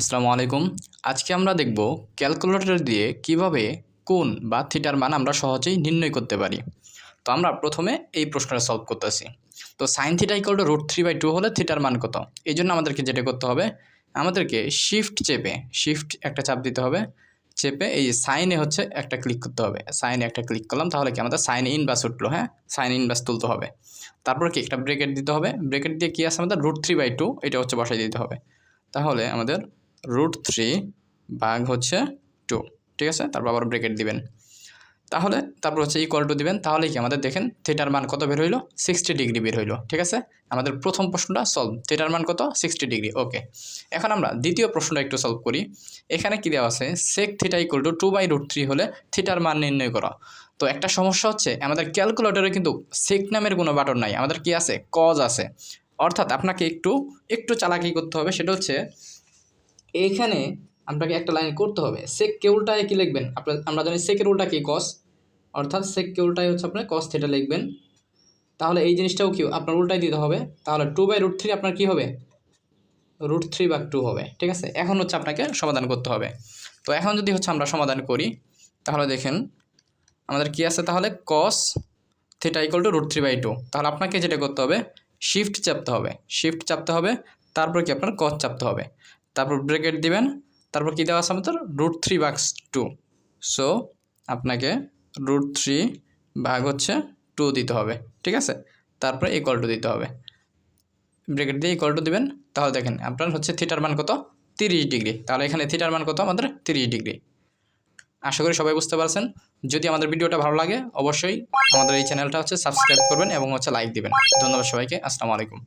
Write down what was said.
আসসালামু আলাইকুম। আজকে আমরা দেখব ক্যালকুলেটর দিয়ে কীভাবে কোন বা থিটার মান আমরা সহজেই নির্ণয় করতে পারি। তো আমরা প্রথমে এই প্রশ্নটা সলভ করতেছি। তো sine theta equal to root three by two হলে থিটার মান কত? এই জন্য আমাদেরকে যেটা করতে হবে, আমাদেরকে শিফট চেপে শিফট একটা চাপ দিতে হবে, চেপে এই সাইনে হচ্ছে একটা ক্লিক করতে হবে। সাইনে একটা ক্লিক করলাম, তাহলে কি আমাদের সাইন ইনভার্স উঠল হ্যাঁ? সাইন ইনভার্স তুলতে হবে। তারপর কি একটা ব্রেকেট দিতে হবে। ব্রেকেট দিয়ে কী আছে আমাদের? রুট থ্রি বাই টু এটা হচ্ছে বসাই দিতে হবে। তাহলে আমাদের রুট থ্রি ভাগ হচ্ছে টু ঠিক আছে? তারপর আবার ব্রেকেট দিবেন। তাহলে তারপর হচ্ছে ইকুয়াল টু দিবেন তাহলে কি আমাদের দেখেন থিটার মান কত বের হইল? সিক্সটি ডিগ্রি বের হইল, ঠিক আছে? আমাদের প্রথম প্রশ্নটা সলভ থিটার মান কত? সিক্সটি ডিগ্রি ওকে এখন আমরা দ্বিতীয় প্রশ্নটা একটু সলভ করি। এখানে কি দেওয়া আছে? Sec theta equal to two by root three হলে থিটার মান নির্ণয় করা। তো একটা সমস্যা হচ্ছে, আমাদের ক্যালকুলেটরে কিন্তু সেক নামের কোনো বাটন নাই। আমাদের কি আছে? কজ আছে। অর্থাৎ আপনাকে একটু একটু চালাকি করতে হবে, সেটা হচ্ছে এইখানে আপনাকে একটা লাইন করতে হবে। সেক কেউলটায় কী লিখবেন? আপনার আমরা জানি সেকের উল্টা কি? কস অর্থাৎ সেক কেউলটাই হচ্ছে আপনার কস থিটা লিখবেন। তাহলে এই জিনিসটাও কি? আপনার উল্টাই দিতে হবে। তাহলে টু বাই রুট থ্রি আপনার কী হবে? রুট থ্রি বাই টু হবে। ঠিক আছে? এখন হচ্ছে আপনাকে সমাধান করতে হবে। তো এখন যদি হচ্ছে আমরা সমাধান করি, তাহলে দেখেন, আমাদের কি আছে তাহলে? Cos theta equal to root three by two তাহলে আপনাকে যেটা করতে হবে শিফট চাপতে হবে। শিফট চাপতে হবে, তারপর কি আপনার কস চাপতে হবে। তারপর ব্রেকেট দিবেন, তারপর কী দেওয়া আছে আমাদের? রুট থ্রি বাক্স টু সো আপনাকে রুট থ্রি ভাগ হচ্ছে টু দিতে হবে, ঠিক আছে? তারপরে ইকুয়াল টু দিতে হবে। ব্রেকেট দিয়ে ইকুয়াল টু দিবেন, তাহলে দেখেন আপনার হচ্ছে থিটার মান কত? তিরিশ ডিগ্রি। তাহলে এখানে থিটার মান কত? আমাদের তিরিশ ডিগ্রি। আশা করি সবাই বুঝতে পারছেন। যদি আমাদের ভিডিওটা ভালো লাগে, অবশ্যই আমাদের এই চ্যানেলটা হচ্ছে সাবস্ক্রাইব করবেন এবং হচ্ছে লাইক দিবেন। ধন্যবাদ সবাইকে। আসসালামু আলাইকুম।